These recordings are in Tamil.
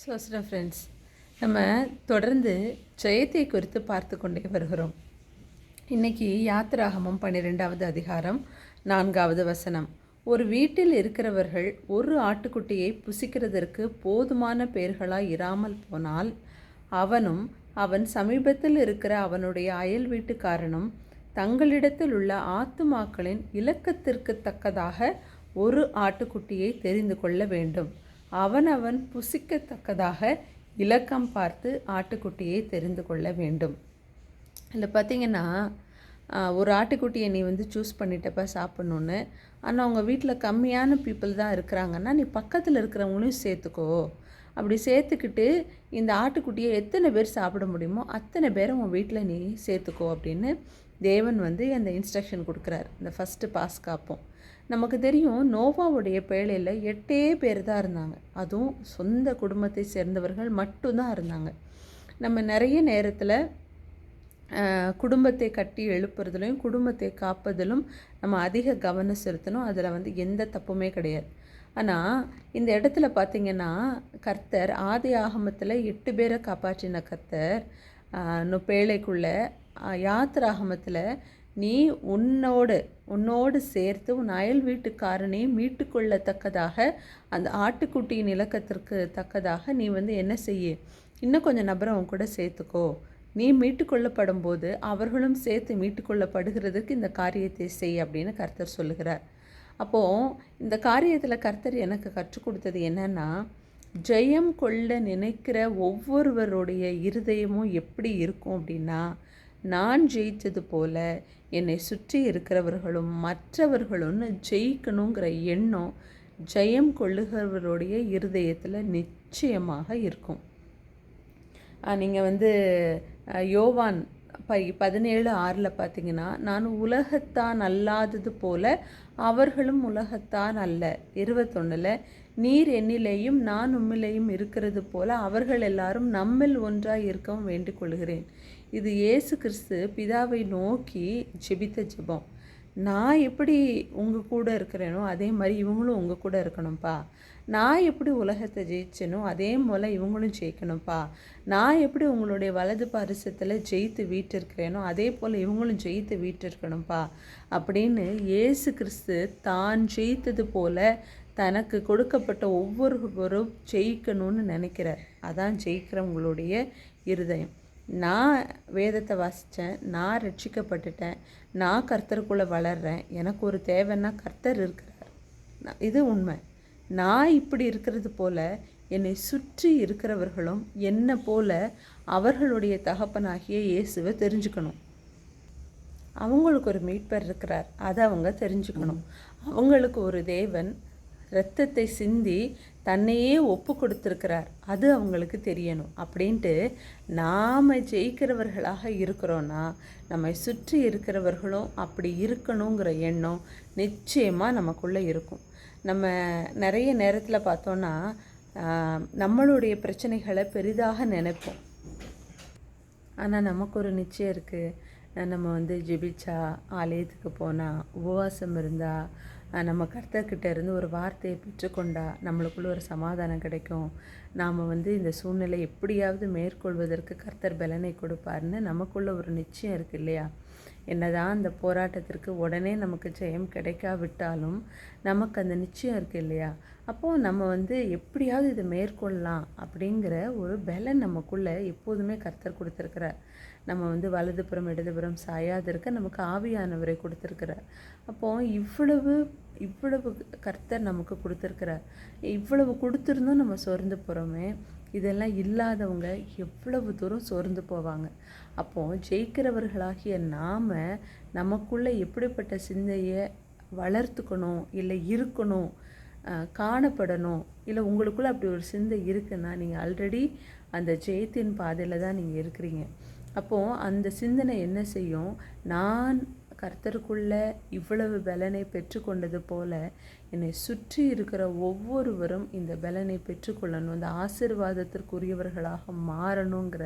சோஸ்டா ஃப்ரெண்ட்ஸ் நம்ம தொடர்ந்து ஜெயத்தை குறித்து பார்த்து கொண்டே வருகிறோம். இன்னைக்கு யாத்திராகமம் பன்னிரெண்டாவது அதிகாரம் நான்காவது வசனம். ஒரு வீட்டில் இருக்கிறவர்கள் ஒரு ஆட்டுக்குட்டியை புசிக்கிறதற்கு போதுமான பேர்களாய் இராமல் போனால் அவனும் அவன் சமீபத்தில் இருக்கிற அவனுடைய அயல் வீட்டுக்காரனும் தங்களிடத்தில் உள்ள ஆத்துமாக்களின் இலக்கத்திற்கு தக்கதாக ஒரு ஆட்டுக்குட்டியை தெரிந்து கொள்ள வேண்டும். அவனவன் புசிக்கத்தக்கதாக இலக்கம் பார்த்து ஆட்டுக்குட்டியை தெரிந்து கொள்ள வேண்டும். இதில் பார்த்தீங்கன்னா ஒரு ஆட்டுக்குட்டியை நீ வந்து சூஸ் பண்ணிட்டப்ப சாப்பிட்ணுன்னு ஆனால் அவங்க வீட்டில் கம்மியான பீப்புள் தான் இருக்கிறாங்கன்னா நீ பக்கத்தில் இருக்கிறவங்களையும் சேர்த்துக்கோ. அப்படி சேர்த்துக்கிட்டு இந்த ஆட்டுக்குட்டியை எத்தனை பேர் சாப்பிட முடியுமோ அத்தனை பேரை உன் வீட்டில் நீ சேர்த்துக்கோ அப்படின்னு தேவன் வந்து அந்த இன்ஸ்ட்ரக்ஷன் கொடுக்குறார். இந்த ஃபஸ்ட்டு பாஸ் காப்போம். நமக்கு தெரியும் நோவாவுடைய பேழையில் எட்டே பேர் தான் இருந்தாங்க. அதுவும் சொந்த குடும்பத்தை சேர்ந்தவர்கள் மட்டும்தான் இருந்தாங்க. நம்ம நிறைய நேரத்தில் குடும்பத்தை கட்டி எழுப்புறதுலையும் குடும்பத்தை காப்பதிலும் நம்ம அதிக கவனம் செலுத்தணும். அதில் வந்து எந்த தப்புமே கிடையாது. ஆனால் இந்த இடத்துல பார்த்தீங்கன்னா கர்த்தர் ஆதி ஆகமத்தில் எட்டு பேரை காப்பாற்றின கர்த்தர். ஆஹ், பேழைக்குள்ள யாத்திராகமத்தில் நீ உன்னோடு உன்னோடு சேர்த்து உன் அயல் வீட்டுக்காரனை மீட்டுக்கொள்ளத்தக்கதாக அந்த ஆட்டுக்குட்டியின் இலக்கத்திற்கு தக்கதாக நீ வந்து என்ன செய்ய? இன்னும் கொஞ்சம் நபரை உன் கூட சேர்த்துக்கோ. நீ மீட்டுக்கொள்ளப்படும் போது அவர்களும் சேர்த்து மீட்டுக்கொள்ளப்படுகிறதுக்கு இந்த காரியத்தை செய் அப்படின்னு கர்த்தர் சொல்லுகிறார். அப்போது இந்த காரியத்தில் கர்த்தர் எனக்கு கற்றுக் கொடுத்தது என்னன்னா ஜெயம் கொள்ள நினைக்கிற ஒவ்வொருவருடைய இருதயமும் எப்படி இருக்கும் அப்படின்னா நான் ஜெயித்தது போல என்னை சுற்றி இருக்கிறவர்களும் மற்றவர்களும் ஜெயிக்கணுங்கிற எண்ணம் ஜெயம் கொள்ளுகிறவருடைய இருதயத்தில் நிச்சயமாக இருக்கும். நீங்கள் வந்து யோவான் பை பதினேழு ஆறில் பார்த்தீங்கன்னா நான் உலகத்தான் அல்லாதது போல அவர்களும் உலகத்தான் அல்ல இருபத்தொன்னில் நீர் என்னிலேயும் நான் உம்மிலேயும் இருக்கிறது போல அவர்கள் எல்லாரும் நம்மில் ஒன்றாக இருக்கவும் வேண்டிக் கொள்கிறேன். இது இயேசு கிறிஸ்து பிதாவை நோக்கி ஜெபித்த ஜெபம். நான் எப்படி உங்கள் கூட இருக்கிறேனோ அதே மாதிரி இவங்களும் உங்கள் கூட இருக்கணும்ப்பா நான் எப்படி உலகத்தை ஜெயிச்சேனோ அதே போல் இவங்களும் ஜெயிக்கணும்ப்பா நான் எப்படி உங்களுடைய வலது பரிசத்தில் ஜெயித்து வீட்டிருக்கிறேனோ அதே போல் இவங்களும் ஜெயித்து வீட்டு இருக்கணும்ப்பா அப்படின்னு இயேசு கிறிஸ்து தான் ஜெயித்தது போல தனக்கு கொடுக்கப்பட்ட ஒவ்வொருவரும் ஜெயிக்கணும்னு நினைக்கிறார். அதான் ஜெயிக்கிறவங்களுடைய இருதயம். நான் வேதத்தை வாசித்தேன் நான் ரட்சிக்கப்பட்டுட்டேன் நான் கர்த்தருக்குள்ளே வளர்கிறேன் எனக்கு ஒரு தேவைன்னா கர்த்தர் இருக்கிறார். இது உண்மை. நான் இப்படி இருக்கிறது போல என்னை சுற்றி இருக்கிறவர்களும் என்னை போல அவர்களுடைய தகப்பனாகிய இயேசுவை தெரிஞ்சுக்கணும். அவங்களுக்கு ஒரு மீட்பர் இருக்கிறார் அதை அவங்க தெரிஞ்சுக்கணும். அவங்களுக்கு ஒரு தேவன் இரத்தத்தை சிந்தி தன்னையே ஒப்பு கொடுத்துருக்கிறார். அது அவங்களுக்கு தெரியணும். அப்படின்ட்டு நாம் ஜெயிக்கிறவர்களாக இருக்கிறோன்னா நம்மை சுற்றி இருக்கிறவர்களும் அப்படி இருக்கணுங்கிற எண்ணம் நிச்சயமாக நமக்குள்ளே இருக்கும். நம்ம நிறைய நேரத்தில் பார்த்தோன்னா நம்மளுடைய பிரச்சனைகளை பெரிதாக நினைப்போம். ஆனால் நமக்கு ஒரு நிச்சயம் இருக்குது நம்ம வந்து ஜெபிச்சா ஆலயத்துக்கு போனால் உபவாசம் இருந்தால் நம்ம கர்த்தர்கிட்ட இருந்து ஒரு வார்த்தையை பெற்றுக்கொண்டா நம்மளுக்குள்ள ஒரு சமாதானம் கிடைக்கும். நாம் வந்து இந்த சூழ்நிலை எப்படியாவது மேற்கொள்வதற்கு கர்த்தர் பலனை கொடுப்பாருன்னு நமக்குள்ள ஒரு நிச்சயம் இருக்குது இல்லையா? என்னதான் அந்த போராட்டத்திற்கு உடனே நமக்கு ஜெயம் கிடைக்காவிட்டாலும் நமக்கு அந்த நிச்சயம் இருக்குது இல்லையா? அப்போது நம்ம வந்து எப்படியாவது இதை மேற்கொள்ளலாம் அப்படிங்கிற ஒரு பலன் நமக்குள்ளே எப்போதுமே கர்த்தர் கொடுத்துருக்கிறார். நம்ம வந்து வலதுபுறம் இடதுபுறம் சாயாதிருக்க நமக்கு ஆவியானவரை கொடுத்துருக்கிறார். அப்போது இவ்வளவு இவ்வளவு கர்த்தர் நமக்கு கொடுத்துருக்கிறார். இவ்வளவு கொடுத்துருந்தும் நம்ம சொர்ந்து போகிறோமே இதெல்லாம் இல்லாதவங்க எவ்வளவு தூரம் சோர்ந்து போவாங்க. அப்போது ஜெயிக்கிறவர்களாகிய நாம் நமக்குள்ளே எப்படிப்பட்ட சிந்தையை வளர்த்துக்கணும் இல்லை இருக்கணும் காணப்படணும் இல்லை உங்களுக்குள்ளே அப்படி ஒரு சிந்தை இருக்குன்னா நீங்கள் ஆல்ரெடி அந்த ஜெயத்தின் பாதையில் தான் நீங்கள் இருக்கிறீங்க. அப்போது அந்த சிந்தனை என்ன செய்யும்? நான் கர்த்தருக்குள்ளே இவ்வளவு பலனை பெற்றுக்கொண்டது போல என்னை சுற்றி இருக்கிற ஒவ்வொருவரும் இந்த பலனை பெற்றுக்கொள்ளணும். இந்த ஆசீர்வாதத்திற்குரியவர்களாக மாறணுங்கிற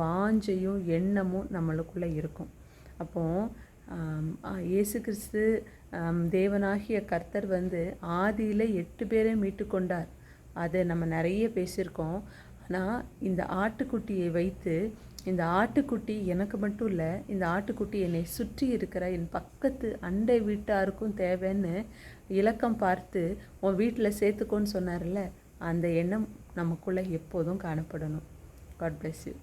வாஞ்சையும் எண்ணமும் நம்மளுக்குள்ளே இருக்கும். அப்போது இயேசு கிறிஸ்து தேவனாகிய கர்த்தர் வந்து ஆதியில் எட்டு பேரை மீட்டு கொண்டார் அதை நம்ம நிறைய பேசியிருக்கோம். ஆனால் இந்த ஆட்டுக்குட்டியை வைத்து இந்த ஆட்டுக்குட்டி எனக்கு மட்டும் இல்லை இந்த ஆட்டுக்குட்டி என்னை சுற்றி இருக்கிற என் பக்கத்து அண்டை வீட்டாருக்கும் தேவைன்னு இலக்கம் பார்த்து உன் வீட்டில் சேர்த்துக்கோன்னு சொன்னார்ல அந்த எண்ணம் நமக்குள்ளே எப்போதும் காணப்படணும். God bless you